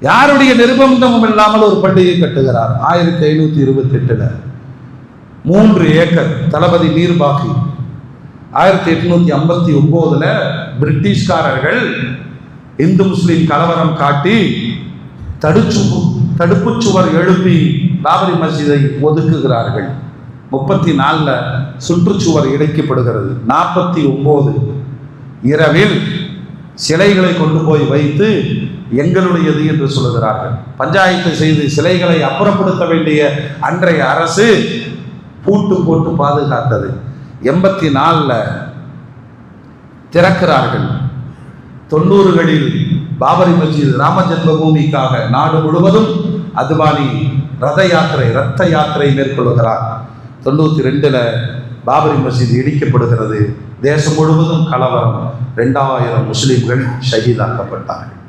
யாருடைய நிர்பந்தமும் இல்லாமல் ஒரு பள்ளியை கட்டுகிறார்? ஆயிரத்தி ஐநூத்தி இருபத்தி எட்டுல மூன்று ஏக்கர் தளபதி நீர்பாகி. ஆயிரத்தி எட்நூத்தி ஐம்பத்தி ஒன்பதுல பிரிட்டிஷ்காரர்கள் இந்து முஸ்லீம் கலவரம் காட்டி தடுச்சு தடுப்புச் சுவர் எழுப்பி பாபரி மஸ்ஜிதை ஒதுக்குகிறார்கள். முப்பத்தி நாலில் சுற்றுச்சுவர் இடைக்கப்படுகிறது நாற்பத்தி ஒன்பது இரவில் சிலைகளை கொண்டு போய் வைத்து எங்களுடையது என்று சொல்லுகிறார்கள். பஞ்சாயத்து செய்து சிலைகளை அப்புறப்படுத்த வேண்டிய அன்றைய அரசு பூட்டு போட்டு பாதுகாத்தது. எண்பத்தி நாலில் திறக்கிறார்கள். தொண்ணூறுகளில் பாபரி மஸ்ஜித் ராம ஜென்மபூமிக்காக நாடு முழுவதும் அத்வானி ரத யாத்திரை ரத்த யாத்திரை மேற்கொள்கிறார். தொண்ணூற்றி ரெண்டில் பாபரி மசீது இடிக்கப்படுகிறது. தேசம் முழுவதும் கலவரம். ரெண்டாயிரம் முஸ்லீம்கள் ஷஹீதாக்கப்பட்டார்கள்.